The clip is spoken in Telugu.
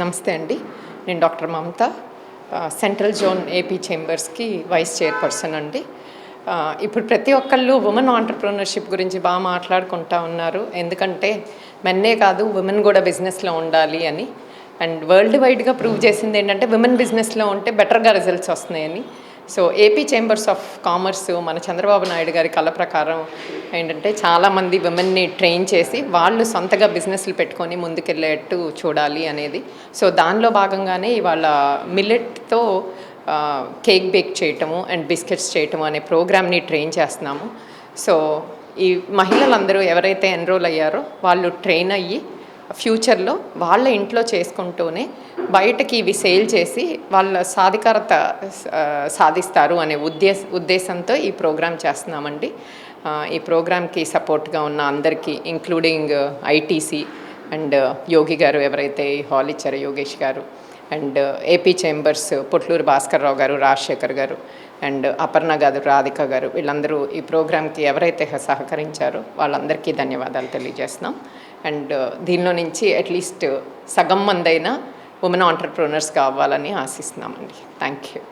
నమస్తే అండి. నేను doctor Mamata central zone AP చేంబర్స్కి vice chairperson అండి. ఇప్పుడు ప్రతి ఒక్కళ్ళు ఉమెన్ ఆంటర్ప్రినర్షిప్ గురించి బాగా మాట్లాడుకుంటా ఉన్నారు. ఎందుకంటే మెన్నే కాదు ఉమెన్ కూడా బిజినెస్లో ఉండాలి అని. అండ్ వరల్డ్ వైడ్గా ప్రూవ్ చేసింది ఏంటంటే ఉమెన్ బిజినెస్లో ఉంటే బెటర్గా రిజల్ట్స్ వస్తున్నాయని. So AP chambers of commerce మన చంద్రబాబు నాయుడు గారి కళ ప్రకారం ఏంటంటే చాలామంది విమెన్ని ట్రైన్ చేసి వాళ్ళు సొంతగా బిజినెస్లు పెట్టుకొని ముందుకెళ్ళేట్టు చూడాలి అనేది. సో దానిలో భాగంగానే ఇవాళ మిల్లెట్తో కేక్ బేక్ చేయటము అండ్ బిస్కెట్స్ చేయటము అనే ప్రోగ్రామ్ని ట్రైన్ చేస్తున్నాము. సో ఈ మహిళలందరూ ఎవరైతే ఎన్రోల్ అయ్యారో వాళ్ళు ట్రైన్ అయ్యి ఫ్యూచర్లో వాళ్ళ ఇంట్లో చేసుకుంటూనే బయటకి ఇవి సేల్ చేసి వాళ్ళ సాధికారత సాధిస్తారు అనే ఉద్దేశ ఉద్దేశంతో ఈ ప్రోగ్రాం చేస్తున్నామండి. ఈ ప్రోగ్రామ్కి సపోర్ట్గా ఉన్న అందరికీ ఇంక్లూడింగ్ ఐటీసీ అండ్ యోగి గారు ఎవరైతే హాల్ ఇచ్చారో యోగేష్ గారు and AP chambers Potluru Bhaskar Rao గారు రాజశేఖర్ గారు అండ్ అపర్ణ గారు రాధిక గారు వీళ్ళందరూ ఈ ప్రోగ్రామ్కి ఎవరైతే సహకరించారో వాళ్ళందరికీ ధన్యవాదాలు తెలియజేస్తున్నాం. అండ్ దీనిలో నుంచి అట్లీస్ట్ సగం మందైనా ఉమెన్ ఆంటర్ప్రినర్స్ కావాలని ఆశిస్తున్నామండి. Thank you.